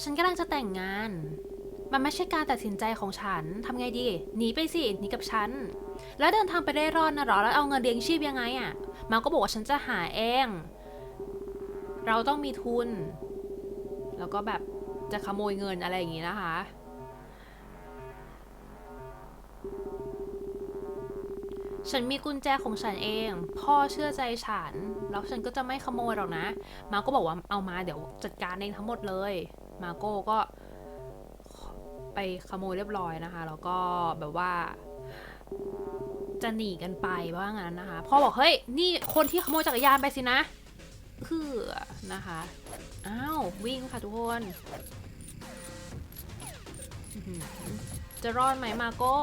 ฉันกำลังจะแต่งงาน มันไม่ใช่การตัดสินใจของฉันทำไงดี หนีไปสิ หนีกับฉัน แล้วเดินทางไปได้รอดนะหรอ แล้วเอาเงินเลี้ยงชีพยังไงอะ่ะ มันก็บอกว่าฉันจะหาเอง เราต้องมีทุน แล้วก็แบบจะขโมยเงินอะไรอย่างงี้นะคะฉันมีกุญแจของฉันเอง พ่อเชื่อใจฉัน แล้วฉันก็จะไม่ขโมยหรอกนะ มาก็บอกว่าเอามาเดี๋ยวจัดการเองทั้งหมดเลย มาโก้ก็ไปขโมยเรียบร้อยนะคะ แล้วก็แบบว่า จะหนีกันไปว่างั้นนะคะพ่อบอกเฮ้ยนี่คนที่ขโมยจักรยานไปสินะคือนะคะอ้าววิ่งค่ะทุกคนจะรอดไหมมาโก้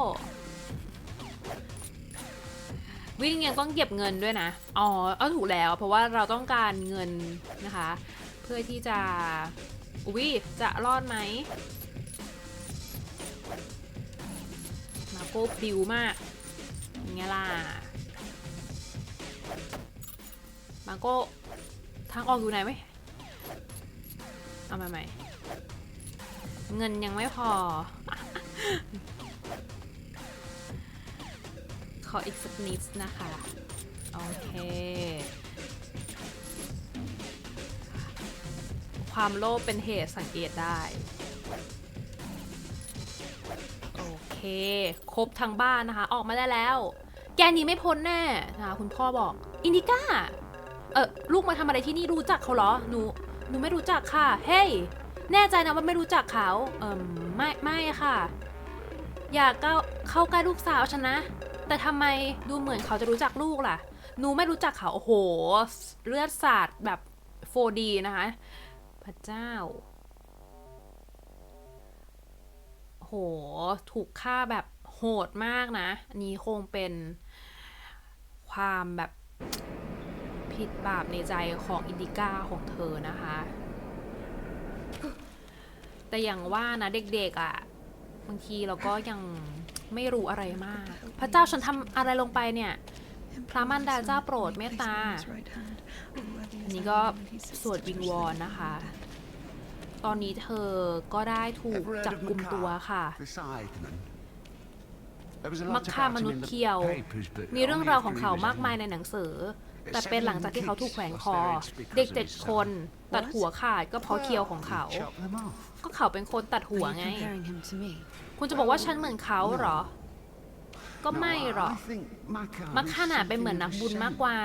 วิ่งยังต้องเก็บเงินด้วยนะ อ๋อ เอาถูกแล้ว เพราะว่าเราต้องการเงินนะคะ เพื่อที่จะ อุ้ยจะรอดไหม มาโก้ปิวมากยังไงล่ะ มาโก้ทางออกอยู่ไหนไหมเอามาใหม่ เงินยังไม่พอ ขออีกสักนิดนะคะ โอเค ความโลภเป็นเหตุสังเกตได้ โอเค ครบทั้งบ้านนะคะ ออกมาได้แล้ว แกหนีไม่พ้นแน่นะคะคุณพ่อบอก อินดิก้า เออลูกมาทำอะไรที่นี่รู้จักเขาเหรอ หนู หนูไม่รู้จักค่ะ เฮ้ย แน่ใจนะว่าไม่รู้จักเขา เออไม่ ไม่ค่ะ อย่าก้าเข้าใกล้ลูกสาวฉันนะ แต่ทำไมดูเหมือนเขาจะรู้จักลูกล่ะ หนูไม่รู้จักเขา โอ้โห เลือดสาดแบบ 4D นะคะ พระเจ้า โห ถูกฆ่าแบบโหดมากนะ อันนี้คงเป็นความแบบผิดบาปในใจของอินดิก้าของเธอนะคะ แต่อย่างว่านะเด็กๆอะ่ะ บางทีเราก็ยังไม่รู้อะไรมาก พระเจ้าฉันทำอะไรลงไปเนี่ย พระมารดาเจ้าโปรดเมตตา นี้ก็สวดวิงวอนนะคะ ตอนนี้เธอก็ได้ถูกจับกลุ่มตัวค่ะมักฆ่ามนุษย์เคียว มีเรื่องราวของเขามากมายในหนังสือ แต่เป็นหลังจากที่เขาถูกแขวนคอ เด็กเจ็ดคนตัดหัวขาดก็เพราะเคียวของเขา ก็เขาเป็นคนตัดหัวไง คุณจะบอกว่าฉันเหมือนเขาเหรอ ก็ไม่หรอกมักขนาดเป็นเหมือนนักบุญมากกว่า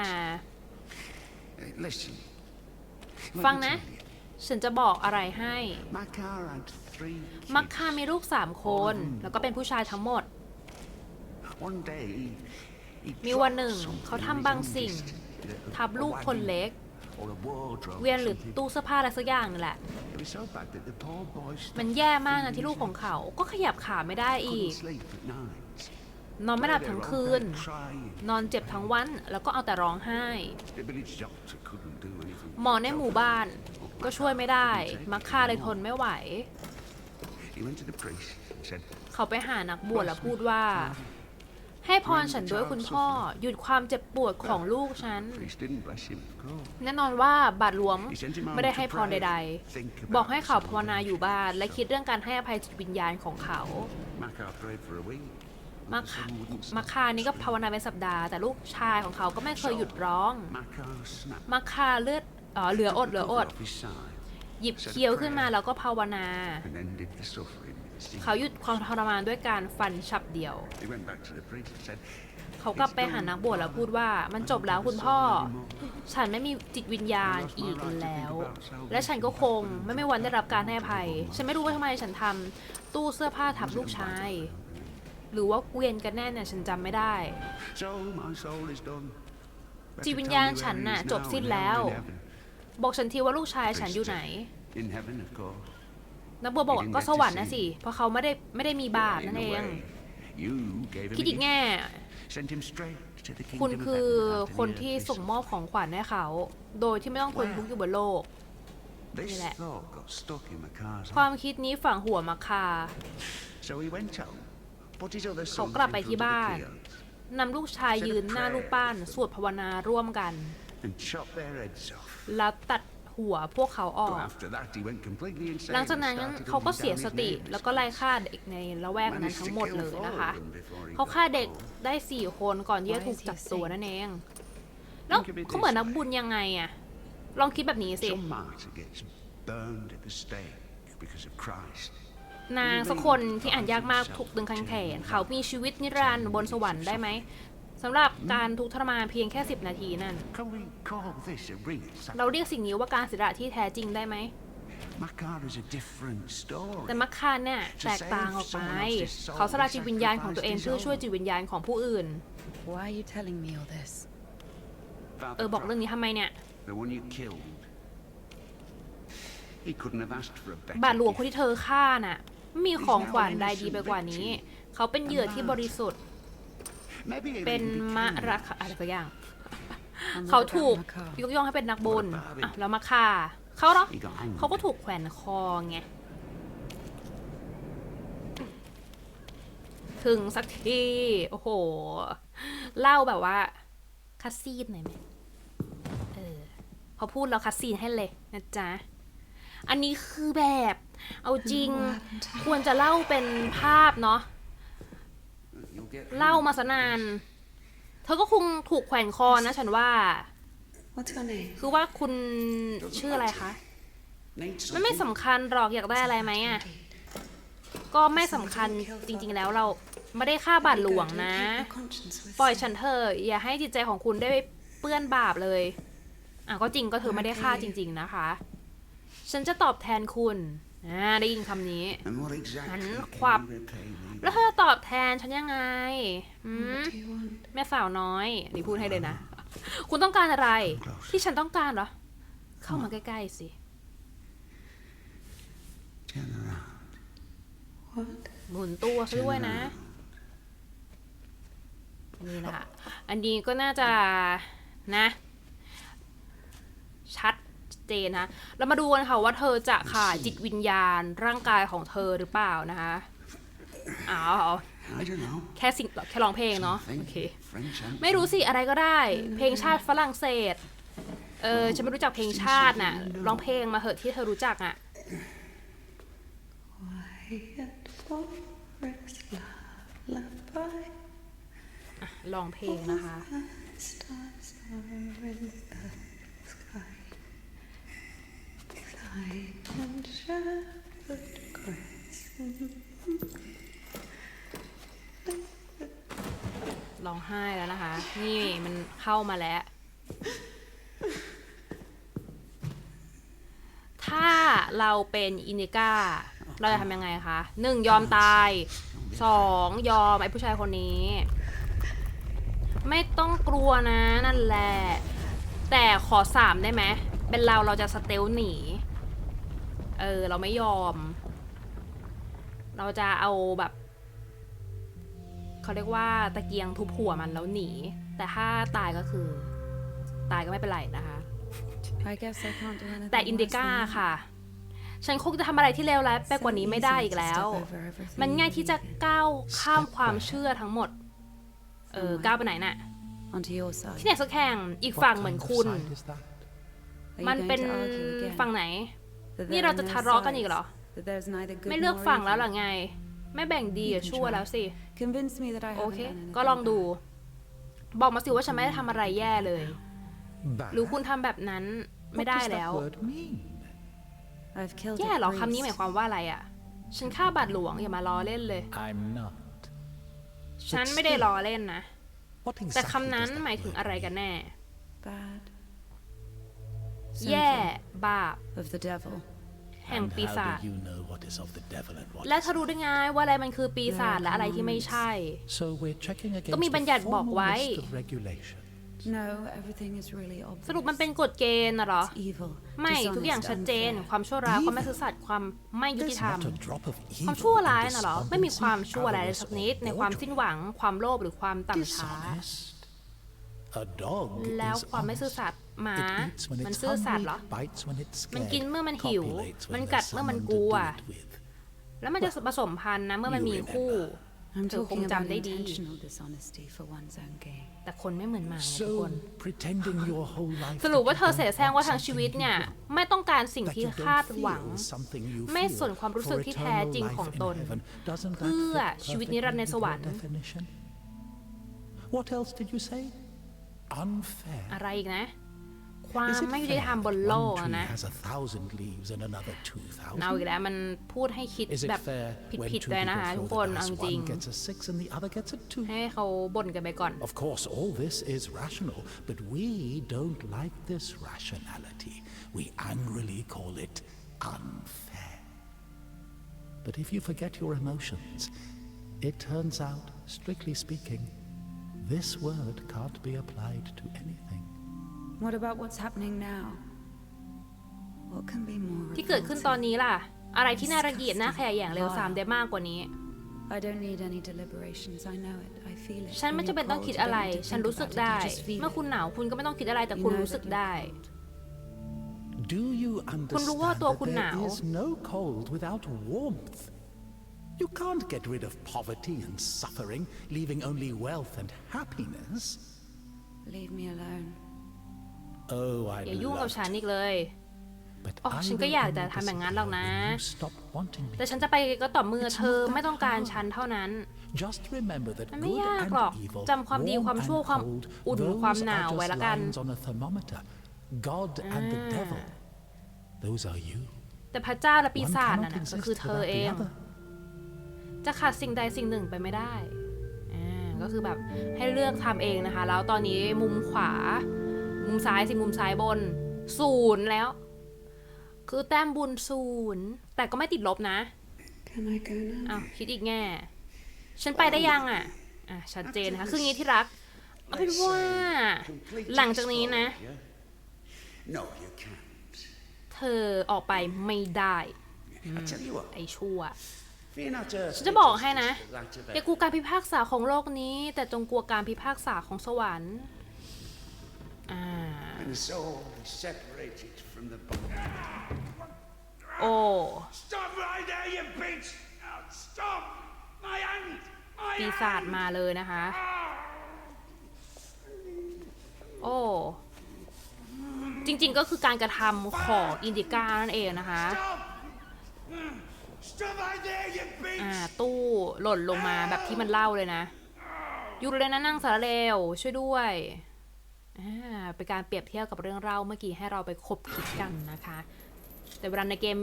ฟังนะ ฉันจะบอกอะไรให้มักคามีลูกสามคน แล้วก็เป็นผู้ชายทั้งหมดมีวันหนึ่งเขาทำบางสิ่งทับลูกคนเล็กเวียนหรือตู้เสื้อผ้าอะไรสักอย่างนี่แหละมันแย่มากนะที่ลูกของเขาก็ขยับขาไม่ได้อีก นอนไม่หลับทั้งคืน นอนเจ็บทั้งวัน แล้วก็เอาแต่ร้องไห้ หมอในหมู่บ้าน ก็ช่วยไม่ได้ มักคาเลยทนไม่ไหว เขาไปหานักบวชแล้วพูดว่า ให้พรฉันด้วยคุณพ่อ หยุดความเจ็บปวดของลูกฉัน แน่นอนว่าบาทหลวงไม่ได้ให้พรใด ๆ บอกให้เขาภาวนาอยู่บ้าน และคิดเรื่องการให้อภัยจิตวิญญาณของเขา มาคามาคานี่ก็ภาวนาเป็นสัปดาห์ แต่ลูกชายของเขาก็ไม่เคยหยุดร้อง มาคาเลือดอ๋อเหลืออดเหลืออด หยิบเคี้ยวขึ้นมาแล้วก็ภาวนา เขาหยุดความทรมานด้วยการฟันฉับเดียว เขากลับไปหานักบวชแล้วพูดว่า มันจบแล้วคุณพ่อ ฉันไม่มีจิตวิญญาณอีกแล้ว และฉันก็คงไม่ไม่วันได้รับการให้อภัย ฉันไม่รู้ว่าทำไมฉันทำตู้เสื้อผ้าทับลูกชาย หรือว่าเกวียนกันแน่เนี่ยฉันจำไม่ได้ จิตวิญญาณฉันน่ะจบสิ้นแล้ว บอกฉันทีว่าลูกชายฉันอยู่ไหนนักบวชบอกว่าก็สวรรค์นะสิเพราะเขาไม่ได้ไม่ได้มีบาปนั่นเองคิดอีกแง่คุณคือคนที่ส่งมอบของขวัญให้เขา โดยที่ไม่ต้องทนทุกข์อยู่บนโลกนี่แหละ ความคิดนี้ฝังหัวมาคา เขากลับไปที่บ้านนำลูกชายยืนหน้ารูปปั้นสวดภาวนาร่วมกัน แล้วตัดหัวพวกเขาออก After that, he went completely insane หลัง and จากนั้น started เขาก็ hunting เสีย down ส his ติ neighbours. แล้วก็ไล่ฆ่าเด็กในละแวกนั้นทั้งหมดเลยนะคะ เขาฆ่าเด็กได้สี่คนก่อนที่จะถูกจับตัวนั่นเอง แล้วเขาเหมือนนักบุญยังไงอะลองคิดแบบนี้สิ Some martyr gets burned at the stake because of Christ. นางสักคนที่อ่านยากมากถูกดึงคันแขน เขามีชีวิตนิรันดร์บนสวรรค์ได้ไหมสำหรับการทุกข์ทรมานเพียงแค่ 10 นาทีนั่น Can we call this a real เรา sacrifice? เรียกสิ่งนี้ว่าการเสียสละที่แท้จริงได้ไหม Makar is a different story. แต่มักคานเนี่ยแตกต่างออกไป เขาสละจิตวิญญาณของตัวเองเพื่อช่วยจิตวิญญาณของผู้อื่น Why are you telling me all this? เออบอกเรื่องนี้ทำไมเนี่ย The one you killed. He couldn't have asked for a better บาทหลวงคน gift. ที่เธอฆ่าน่ะ ไม่มีของขวัญใดดีไปกว่านี้ เขาเป็นเหยื่อที่บริสุทธิ์ Maybe he'll เป็น even มะ become ระคะอะไรสักอย่าง And เขา what ถู about ก Makar? ยกย่องให้เป็นนักบุญ What about him? อะแล้วมาฆ่าเขาเหรอ He got angry. เขาก็ถูกแขวนคอไง ถึงสักที โอ้โห เล่าแบบว่า คัสซีนหน่อยไหมเออ พอพูดเราคัสซีนให้เลยนะจ๊ะ อันนี้คือแบบ เอาจริงควรจะเล่าเป็นภาพเนาะ You'll get เล่ามาสนาน เธอก็คงถูกแขวนคอนะฉันว่า What's your name? คือว่าคุณชื่ออะไรคะ Need มันไม่ something? สำคัญหรอกอยากได้อะไรไหมอะ ก็ไม่สำคัญจริงๆแล้วเราไม่ได้ฆ่าบาทหลวงนะ Keep your conscience with ปล่อยฉันเถอะอย่าให้จิตใจของคุณได้ไปเปื้อนบาปเลย อะก็จริงก็เธอไม่ได้ฆ่าจริง ๆนะคะ ฉันจะตอบแทนคุณ อ่าได้ยินคำนี้ And what exactly Hắn can khoạp. you repay me? แล้วเธอจะตอบแทนฉันยังไงหืม What do you want? แม่สาวน้อย นี่พูดให้เลยนะ คุณต้องการอะไร ที่ฉันต้องการเหรอ เข้ามาใกล้ๆสิ Turn around. What? หมุนตัวซะด้วยนะ นี่นะคะอันนี้ก็น่าจะนะ ชัด เจนนะเรามาดูกันค่ะว่าเธอจะขายจิตวิญญาณร่างกายของเธอหรือเปล่านะคะอ้าว I don't know. แค่สิ่งแค่ร้องเพลงเนาะ Something. โอเค French anthem. ไม่รู้สิอะไรก็ได้ เพลงชาติฝรั่งเศสเออฉันไม่รู้จักเพลงชาติน่ะร้องเพลงมาเหอะที่เธอรู้จักอะ Quiet forest lullaby. ลองเพลงนะคะ Stars are in the sky. Light and shadowed grace. ร้องไห้แล้วนะคะ นี่มันเข้ามาแล้ว ถ้าเราเป็นอินิก้า เราจะทำยังไงคะหนึ่งยอมตายสองยอมไอ้ผู้ชายคนนี้ ไม่ต้องกลัวนะนั่นแหละ แต่ขอสามได้ไหม เป็นเราเราจะสเตลหนี เออ เราไม่ยอม เราจะเอาแบบเขาเรียกว่าตะเกียงทุบหัวมันแล้วหนี แต่ถ้าตายก็คือ ตายก็ไม่เป็นไรนะคะ I guess I can't do anything แต่อินดิก้า worse than that. ค่ะ ฉันคงจะทำอะไรที่เลวร้ายไปกว่านี้ไม่ได้อีกแล้ว Step over everything มันง่ายที่จะ you ก้าวข้ามความเชื่อทั้งหมด เออก้าวไปไหนน่ะ believe. onto your side. ที่ไหนสักแห่งอีกฝั่งเหมือนคุณ What kind of side is that? Are you มัน going เป็น to argue again? ฝั่งไหน That นี่ there เรา are จะ no ทะเลาะกันอีกเหรอ sides? That there's neither good ไม่เลือก nor ฝั่งแล้วหร evil? อไง ไม่แบ่งดีกับชั่วแล้วสิ Convince me that I โอ haven't เค done anything ก็ลองดู bad. บอกมาสิว่าฉันไม่ได้ทำอะไรแย่เลย Bad? หรือคุณทำแบบนั้นไม่ What ได้ does แล้ว that word mean? I've killed แย่ a เหรอคำนี้ priest. หมายความว่าอะไรอะฉันฆ่าบาทหลวงอย่ามาล้อเล่นเลย I'm not. ฉันไม่ได้ล้อเล่นนะ What แต่ exactly คำนั้น does that หมายถึง word อะไรกันแน่ Bad. แย่ Sinful. บาป Of the devil. แห่ง And ปีศา how จ do you know what is of the devil and what และเธ is อรู้ได้ไงว่าอะไรมันคือปีศาจและอะไรที่ไม่ใช่ So we're checking against ก็มีบัญญัติ a บอก formal ไว้ list of regulations. No, everything is really obvious. สรุปมันเป็นกฎเกณฑ์นะเหรอ It's evil. ไม่ทุกอย่าง dishonest, ชัดเจน unfair. ความชั่วร้ายความไม่ซื่อสัตย์ความไม่ยุติ There's ธรรม not a drop of ความ evil ชั่ว in ร้ายนะเหรอ ไม่มีความ despondency, ชั่วร้ายเลย avarice, สักนิด or ในความ boredom. สิ้นหวัง ความโลภหรือความต่ำช้า Dishonest. A dog แล้ว is ความไม่ซื่อ honest. สัตย์ หมา It eats when มัน it's ซื่อสัตย์ hungry, เหรอ bites when it's มัน scared, กินเมื่อมันหิว copulates when มัน there's กัดเมื่อมัน someone กลัว to do it with. แล้วมันจะผสมพันธุ์นะเมื่อมันมีคู่ I'm เธอคง talking จำ about ได้ดี intentional dishonesty for one's own gain. แต่คนไม่เหมือนหมาไงทุกคน So, pretending your whole life สรุป that ว่า you เธอเส don't แสร้งว่า want ทางชีวิต something เนี่ย you want, ไม่ต้องการสิ่ง that ที่ you คาด don't หวัง feel something you ไม่ feel สนความรู้สึก for ที่แท้จริง eternal ของ life in ตน heaven. Doesn't that เพื่อ fit ชีวิตนิรันดร์ใน perfectly สวร with ร your ค์ definition? What else did you say? Unfair. อะไรอีกนะ ความ Is it ไม่ยุติ fair ธรรมบน that โลก one อะ tree นะ has a thousand leaves and another two เอาอีก thousand? แล้วมันพูดให้คิด Is it แบบ fair ผิด when ผิด two เลย people นะคะทุก throw คน the เอา dice, จริง one gets a six and the other gets a two? ให้เขาบ่นกันไปก่อน Of course, all this is rational, but we don't like this rationality. We angrily call it unfair. But if you forget your emotions, it turns out, strictly speaking, this word can't be applied to anything. What about what's happening now? What can be more ที่เกิดขึ้นตอน revolting? นี้ล่ะ อะไรที่น่ารังเกียจน่าขยะแยงเร็วซามได้มากกว่านี้ I don't need any deliberations. I know it. I feel it. ฉันไม่ When จำเป็น you're ต้อง cold, คิด you อะไร don't need to ฉัน think รู้สึก about it. ได้ You just feel เมื่อ it. คุณหนาวคุณก็ไม่ต้องคิดอะไรแต่ You คุณ know รู้สึก that you're ได้ cold. Do you คุณรู้ว่า understand ตัว that คุณหนาว there is no cold without warmth? You can't get rid of poverty and suffering, leaving only wealth and happiness. Leave me alone. Oh, I อย่ายุ่งกับ love ฉันอีกเลย But อ๋อ I ฉันก็ will อยาก only จะทำอย่างนั้นหรอกนะ disappear when you stop wanting me. แต่ฉันจะไปก็ต่อเมื่อเธอไม่ต้องการฉันเท่านั้น Just remember that มันไม่ good ยาก and หรอก evil, จำความดี warm ความ and ชั่วความ cold, อุ่น those ความหนาว are ไว้ just ละกัน lines on a thermometer. God and the devil, those are you. แต่พระเจ้าและปี One ศาจ cannot น่ะนะก็ exist คือเธอ without เอ the ง other. จะขาดสิ่งใดสิ่งหนึ่งไปไม่ได้อ่าก็คือแบบให้เลือกทำเองนะคะ แล้วตอนนี้มุมขวา มุมซ้ายสิมุมซ้ายบนศูนย์แล้ว คือแต้มบุญศูนย์แต่ก็ไม่ติดลบนะ Can I go now? อ้าวคิดอีกแง่ ฉันไปได้ยังอะ อะ ชัดเจนนะคะคืองี้ที่รัก เอาเป็นว่า หลังจากนี้นะ No, you can't. เธอออกไปไม่ได้ I tell you what, ไอ้ชั่ว fear not earth, ฉันจะบอกให้นะ just the light of อย่า heaven. กลัวการพิพากษาของโลกนี้ แต่จงกลัวการพิพากษาของสวรรค์ อ่า When the soul is separated from the body. โอ้ Stop right there, you bitch! Now, stop! My hand! My ปี hand! ศาจมาเลยนะคะ โอ้ จริงๆก็คือการกระทำของอินดิก้านั่นเองนะคะ Stop! Mm. Stop right there, you bitch! อ่า ตู้หล่นลงมาแบบที่มันเล่าเลยนะ หยุดเลยนะนั่งสารเลวช่วยด้วยอ่า เป็นการเปรียบเทียบกับเรื่องเล่าเมื่อกี้ให้เราไปคบคิดกันนะคะ แต่เวลาในเกม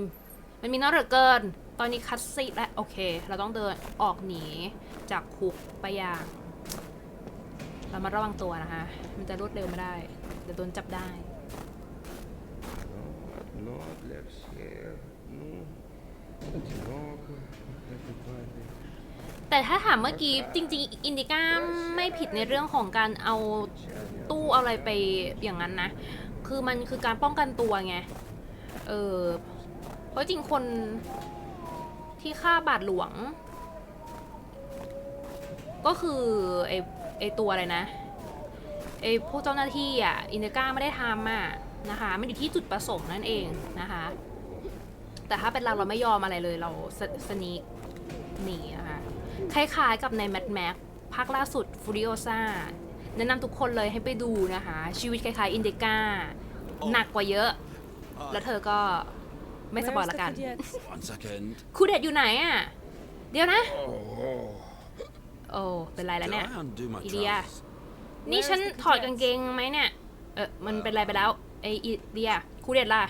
มันมีน้อยเหลือเกิน ตอนนี้คัดซีและโอเค เราต้องเดินออกหนีจากคุกไปอย่างเรามาระวังตัวนะคะ มันจะรวดเร็วไม่ได้เดี๋ยวโดนจับได้ Lord lives here. Mm. It's long, everybody. แต่ถ้าถามเมื่อกี้จริง ๆ อินดิก้าไม่ผิดในเรื่องของการเอาตู้อะไรไปอย่างนั้นนะ คือมันคือการป้องกันตัวไง เออ เพราะจริงคนที่ฆ่าบาทหลวง ก็คือไอไอตัวอะไรนะไอพวกเจ้าหน้าที่อะอินดิก้าไม่ได้ทำอะนะคะมันอยู่ที่จุดประสงค์นั่นเองนะคะ แต่ถ้าเป็นเราเราไม่ยอมอะไรเลยเราสสนีกหนีนะคะ คล้ายๆกับในแม d แม็กภาคล่าสุดฟูริโอซาแนะนำทุกคนเลยให้ไปดูนะคะ ชีวิตคล้ายๆอินดิก้าหนักกว่าเยอะ แล้วเธอก็ไม่ส Where's ปอย the ละกัน cadets? One second. ครูเด็ดอยู่ไหนอะ เดี๋ยวนะ โอ้ เป็นไรแล้วเนี่ย Did I undo my อีเดีย trousers? นี่ฉันถอดกางเกงไหมเนี่ย เออมันเป็นไรไปแล้วไออีเดียครูเด็ดล่ะ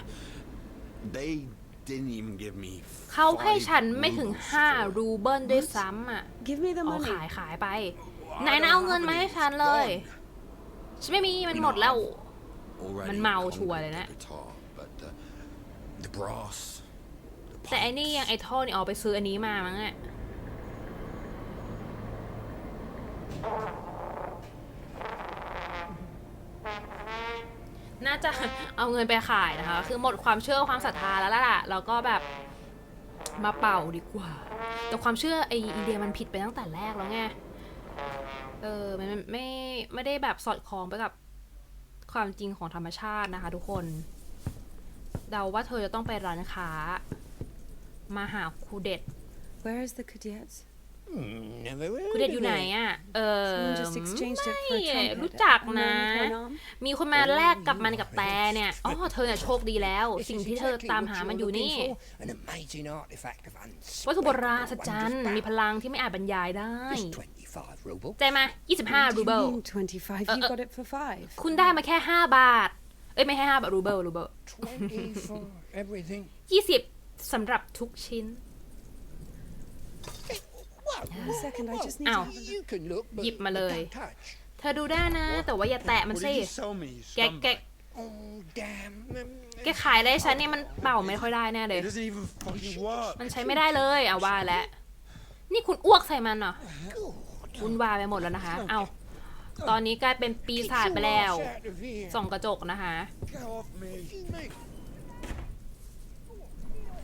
They didn't even give me เขาให้ five ฉันไม่ถึง rubles. 5รูเบิลด้วยซ้ำอะ Give me the เอา money. ขายขายไป I ไหนนะ don't เอาเงิน have มา any. ให้ฉัน It's เลย gone. ฉันไม่มีมันหมดแล้ว Already มันเมาชัวร์เลยนะ conquered the guitar, but the, the brass, the แต่ไอ้นี่ pipes, ยังไอ้ท่อนี่เอาไปซื้ออันนี้มามั้งอะ น่าจะเอาเงินไปขายนะคะ คือหมดความเชื่อความศรัทธาแล้วล่ะแล้วก็แบบมาเป่าดีกว่า แต่ความเชื่อไออีเดียมันผิดไปตั้งแต่แรกแล้วไง เออ มันมันไม่ไม่ได้แบบสอดคล้องไปกับความจริงของธรรมชาตินะคะ ทุกคน เดาว่าเธอจะต้องไปร้านค้า มาหาครูเด็ด Where is the cadets? Never คุณเดชอยู่ไหนอะ เออ Someone just exchanged it for a ไม่ trumpet. รู้จัก A นะ man with one arm. มีคนมาแลกกับมันกับแต่เนี่ย อ๋อ เธอเนี่ยโชคดีแล้ว สิ่งที่เธอตามหามันอยู่นี่ An amazing artifact of วัตถุโบราณ unspeakable สัจจัน wondrous มี power. พลังที่ไม่อาจบรรยายได้ Just 25 ruble. ใจมา 25 รูเบิล You mean 25? You got it for five. คุณได้มาแค่ 5 บาท เอ้ย ไม่ใช่5บาท รูเบิล รูเบิล 20 for everything. 20สำหรับทุกชิ้น Well, A second, I just need Ow. to have a you can look, but, หยิบมา but เลย don't touch. เธอดูได้นะ แต่ว่าอย่าแตะมัน What สิ did you sell me, you แกแก scumbag? Oh, damn. Um, แกขายอะไรให้ฉันเนี่ยมันเป่าไม่ค่อยได้แน่เลย It doesn't even fucking work. มันใช้ไม่ได้เลยเอาว่าแล้ว นี่คุณอ้วกใส่มันเหรอวุ่นวายไปหมดแล้วนะคะ เอาตอนนี้กลายเป็นปีศาจไปแล้ว Get out of here. ส่องกระจกนะคะ Get off me. Mate.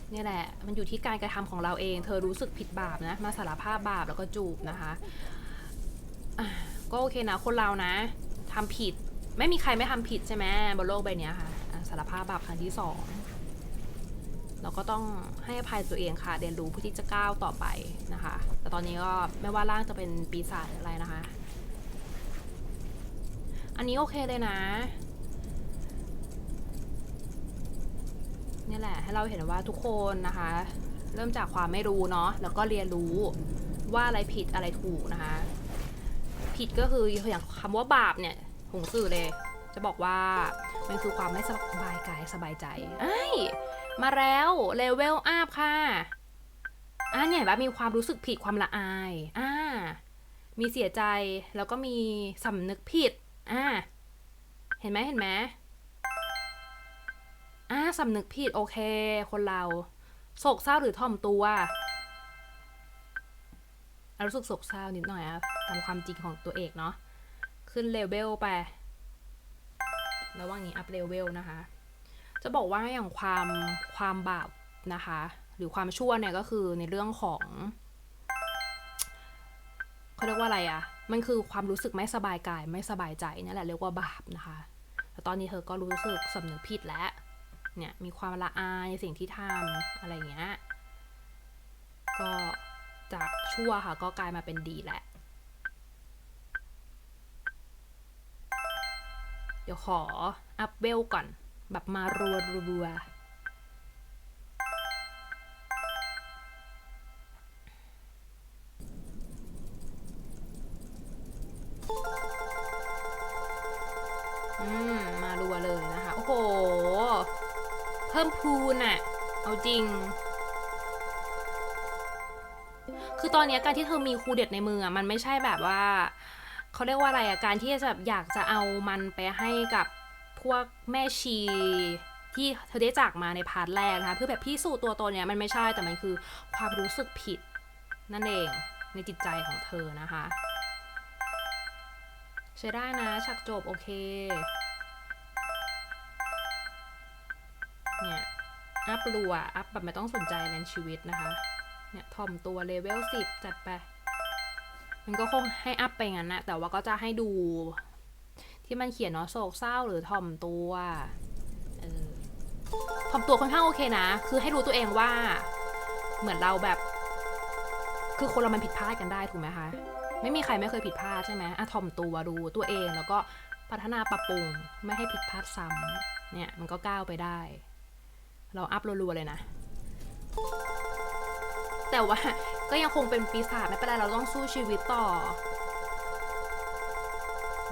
เนี่ยแหละ มันอยู่ที่การกระทำของเราเอง เธอรู้สึกผิดบาปนะ มาสารภาพบาปแล้วก็จูบนะคะก็โอเคนะ คนเรานะทำผิด ไม่มีใครไม่ทำผิดใช่ไหมบนโลกใบนี้ค่ะสารภาพบาปครั้งที่สองเราก็ต้องให้อภัยตัวเองค่ะ เรียนรู้เพื่อที่จะก้าวต่อไปนะคะ แต่ตอนนี้ก็ไม่ว่าร่างจะเป็นปีศาจหรืออะไรนะคะ อันนี้โอเคเลยนะ เนี่ย แหละ ให้เราเห็นว่าทุกคนนะคะ เริ่มจากความไม่รู้เนาะแล้วก็เรียนรู้ว่าอะไรผิดอะไรถูกนะคะ ผิดก็คืออย่างคำว่าบาปเนี่ยหงสื่อเลย จะบอกว่ามันคือความไม่สบายกายสบายใจไอ้มาแล้วเลเวลอัพค่ะอ่าเนี่ยแบบมีความรู้สึกผิดความละอายอ่ามีเสียใจแล้วก็มีสำนึกผิดอ่าเห็นไหมเห็นไหม อ่าสำนึกผิดโอเค คนเรา โศกเศร้าหรือถ่อมตัวรู้สึกโศกเศร้านิดหน่อยอะตามความจริงของตัวเอกเนาะ ขึ้นเลเวลไประหว่างนี้อัพเลเวลนะคะ จะบอกว่าอย่างความความบาปนะคะ หรือความชั่วเนี่ยก็คือในเรื่องของเขาเรียกว่าอะไรอะมันคือความรู้สึกไม่สบายกายไม่สบายใจนั่แหละเรียกว่าบาปนะคะ แต่ตอนนี้เธอก็รู้สึกสำนึกผิดแล้ว เนี่ยมีความละอายในสิ่งที่ทำอะไรเงี้ย ก็จากชั่วค่ะก็กลายมาเป็นดีแหละ เดี๋ยวขออัพเวลก่อน แบบมารัวรัว เพิ่มพูนอะเอาจริง คือตอนนี้การที่เธอมีครูเด็ดในมืออะมันไม่ใช่แบบว่าเขาเรียกว่าอะไรอะการที่จะแบบอยากจะเอามันไปให้กับพวกแม่ชีที่เธอได้จากมาในพาร์ทแรกนะคะเพื่อแบบพิสูจน์ตัวตนเนี่ยมันไม่ใช่แต่มันคือความรู้สึกผิดนั่นเองในจิตใจของเธอนะคะ ใช้ได้นะฉากจบโอเค เนี่ยอัพรัวอัพแบบไม่ต้องสนใจในชีวิตนะคะ เนี่ยถ่อมตัวเลเวลสิบจัดไป มันก็คงให้อัพไปงั้นนะแต่ว่าก็จะให้ดู ที่มันเขียนเนาะโศกเศร้าหรือถ่อมตัวเออถ่อมตัวค่อนข้างโอเคนะ คือให้รู้ตัวเองว่า เหมือนเราแบบ คือคนเรามันผิดพลาดกันได้ถูกไหมคะ ไม่มีใครไม่เคยผิดพลาดใช่ไหมอะถ่อมตัวรู้ตัวเองแล้วก็พัฒนาปรับปรุงไม่ให้ผิดพลาดซ้ำเนี่ยมันก็ก้าวไปได้ เราอัพรัวๆเลยนะ แต่ว่าก็ยังคงเป็นปีศาจไม่เป็นไรเราต้องสู้ชีวิตต่อ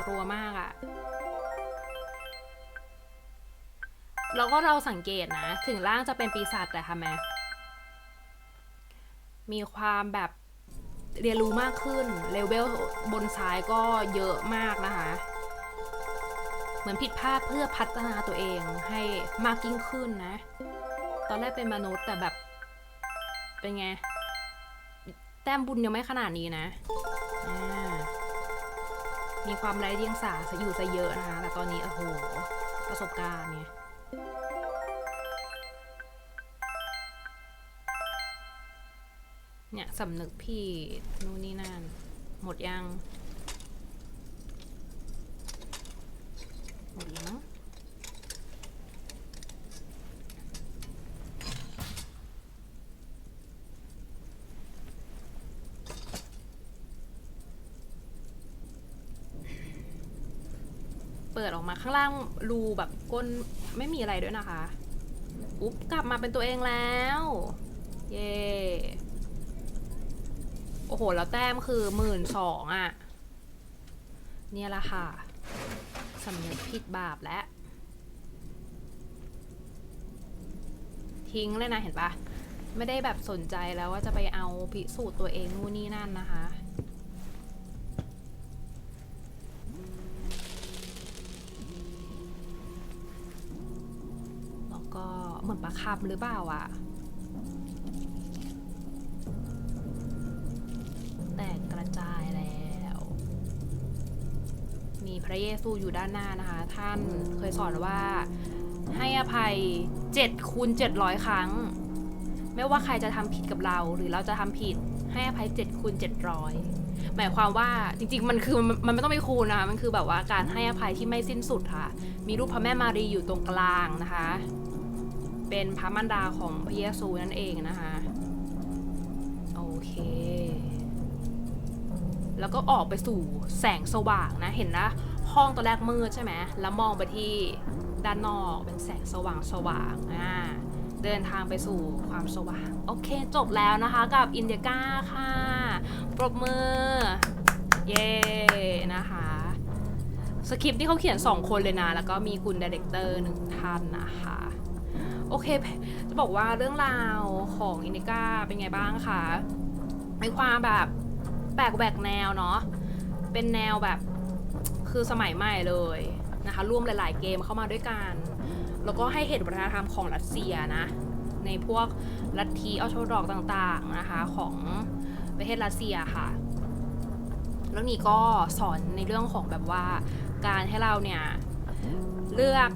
รัวมากอะแล้วก็เราสังเกตนะ ถึงร่างจะเป็นปีศาจแต่ทำไมมีความแบบเรียนรู้มากขึ้นเลเวลบนซ้ายก็เยอะมากนะคะ เหมือนผิดพลาดเพื่อพัฒนาตัวเองให้มากยิ่งขึ้นนะ ตอนแรกเป็นมนุษย์แต่แบบ เป็นไง แต้มบุญยังไม่ขนาดนี้นะ มีความไร้เดียงสาอยู่ซะเยอะนะคะ แต่ตอนนี้โอ้โห ประสบการณ์เนี่ยเนี่ยสำนึกผิดนู่นนี่นั่น หมดยัง หมดแล้วมั้ง เปิดออกมาข้างล่างรูแบบก้นไม่มีอะไรด้วยนะคะ อุ๊บกลับมาเป็นตัวเองแล้ว เย่โอ้โห แล้วแต้มคือหมื่นสองอะ เนี่ยแหละค่ะสำนึกผิดบาปแล้ว ทิ้งเลยนะเห็นปะไม่ได้แบบสนใจแล้วว่าจะไปเอาพิสูจน์ตัวเองนู่นนี่นั่นนะคะ เหมือนประคับหรือเปล่าอะแตกกระจายแล้ว มีพระเยซูอยู่ด้านหน้านะคะ ท่านเคยสอนว่าให้อภัย7คูณ700 ครั้ง ไม่ว่าใครจะทำผิดกับเราหรือเราจะทำผิดให้อภัย7คูณ700 หมายความว่าจริงๆ มันคือมันมันไม่ต้องไปคูณนะคะมันคือแบบว่าการให้อภัยที่ไม่สิ้นสุดค่ะ มีรูปพระแม่มารีอยู่ตรงกลางนะคะ เป็นพระมารดาของพระเยซูนั่นเองนะคะ โอเค แล้วก็ออกไปสู่แสงสว่างนะเห็นนะห้องตอนแรกมืดใช่ไหมแล้วมองไปที่ด้านนอกเป็นแสงสว่างสว่างอ่าเดินทางไปสู่ความสว่าง โอเค จบแล้วนะคะกับอินเดียก้าค่ะ ปรบมือ เย้นะคะ สคริปต์ที่เขาเขียน 2 คนเลยนะ แล้วก็มีคุณดีเรคเตอร์หนึ่งท่านนะคะ โอเค จะบอกว่าเรื่องราวของอินิก้าเป็นไงบ้างคะมีความแบบแปลกแหวกแนวเนาะ เป็นแนวแบบคือสมัยใหม่เลยนะคะร่วมหลาย ๆ เกมเข้ามาด้วยกัน แล้วก็ให้เห็นวัฒนธรรมของรัสเซียนะ ในพวกลัทธิออโธดอกต่าง ๆ นะคะของประเทศรัสเซียค่ะ แล้วนี่ก็สอนในเรื่องของแบบว่าการให้เราเนี่ยเลือก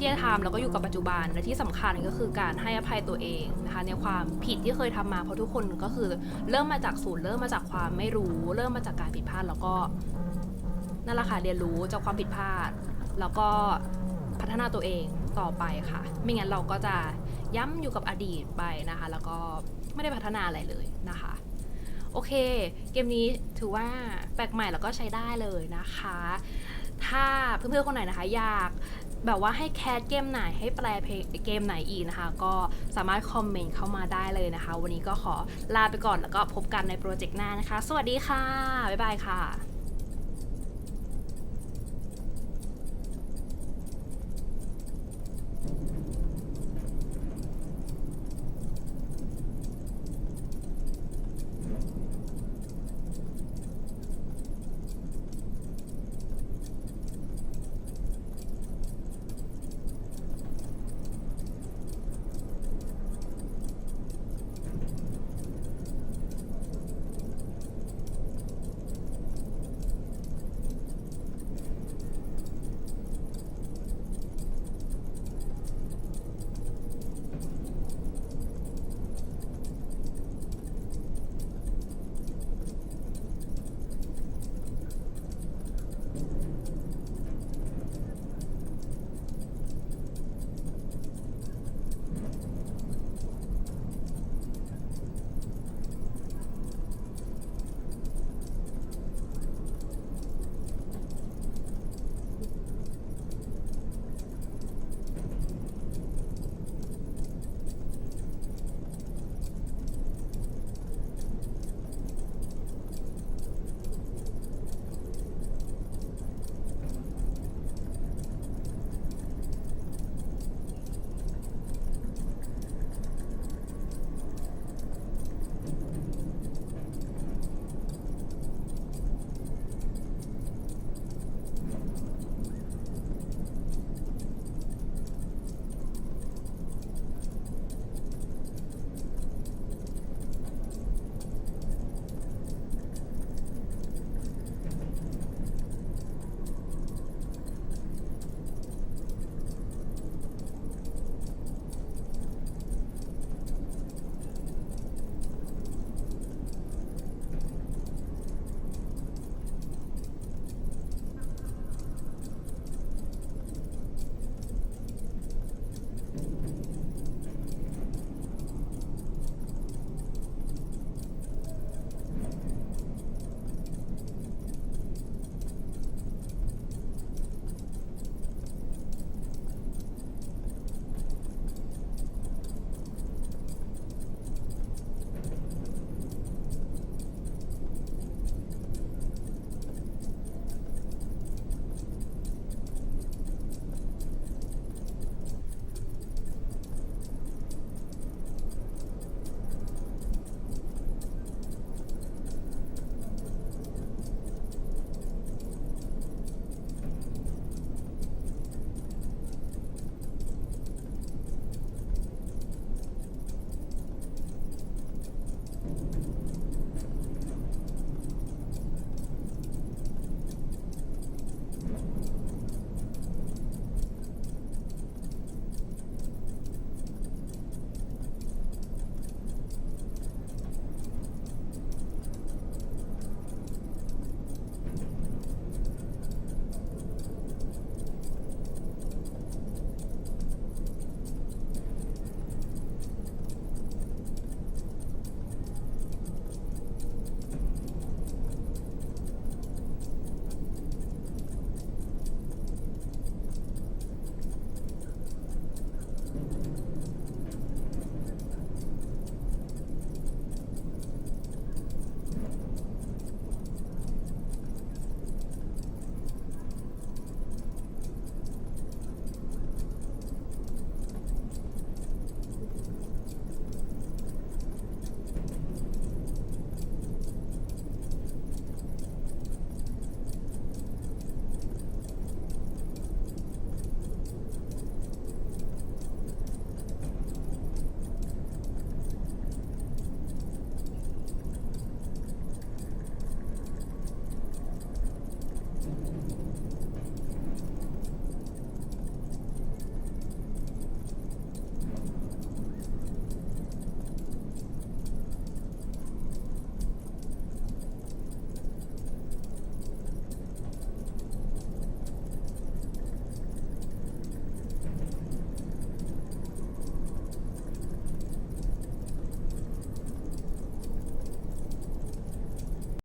ที่จะทำแล้วก็อยู่กับปัจจุบันและที่สำคัญก็คือการให้อภัยตัวเองนะคะในความผิดที่เคยทำมาเพราะทุกคนก็คือเริ่มมาจากศูนย์เริ่มมาจากความไม่รู้ เริ่มมาจากการผิดพลาดแล้วก็นั่นแหละค่ะเรียนรู้จากความผิดพลาด แล้วก็พัฒนาตัวเองต่อไปค่ะ ไม่งั้นเราก็จะย้ำอยู่กับอดีตไปนะคะ แล้วก็ไม่ได้พัฒนาอะไรเลยนะคะ โอเค เกมนี้ถือว่าแปลกใหม่แล้วก็ใช้ได้เลยนะคะ ถ้าเพื่อนๆคนไหนนะคะ อยาก แบบว่าให้แคสเกมไหนให้แปลเพลงเกมไหนอีกนะคะ ก็สามารถคอมเมนต์เข้ามาได้เลยนะคะ วันนี้ก็ขอลาไปก่อนแล้วก็พบกันในโปรเจกต์หน้านะคะ สวัสดีค่ะ บ๊ายบายค่ะ